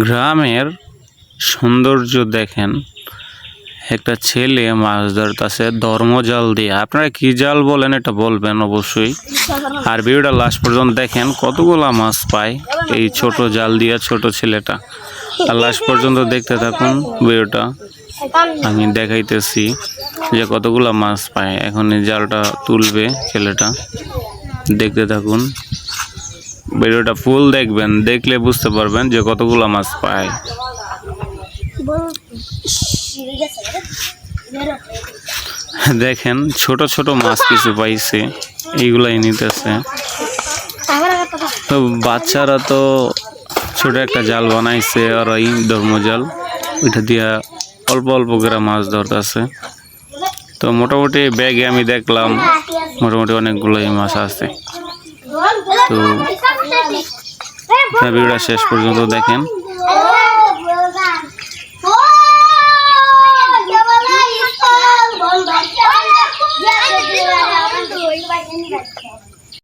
গ্রামের সৌন্দর্য দেখেন। একটা ছেলে মাছ ধরতেছে ধর্মজাল দিয়ে। আপনারা কি জাল বলেন এটা বলবেন অবশ্যই। আর ভিডিওটা লাস্ট পর্যন্ত দেখেন, কতগুলা মাছ পায় এই ছোট জাল দিয়ে ছোট ছেলেটা। আর লাস্ট পর্যন্ত দেখতে থাকুন ভিডিওটা, আমি দেখাইতেছি যে কতগুলা মাছ পায়। এখন এই জালটা তুলবে ছেলেটা, দেখতে থাকুন। ভিডিওটা ফুল দেখবেন, দেখলে বুঝতে পারবেন যে কতগুলো মাছ পায়। দেখেন, ছোট ছোট মাছ কিছু পাইছে, এইগুলাই নিতেছে। তো বাচ্চারা তো ছোট একটা জাল বানাইছে, আর এই ধর্মজাল ওইটা দিয়া অল্প অল্প করে মাছ ধরতেছে। তো মোটামুটি ব্যাগে আমি দেখলাম, মোটামুটি অনেকগুলোই মাছ আছে। তো ভিডিওটা শেষ পর্যন্ত দেখেন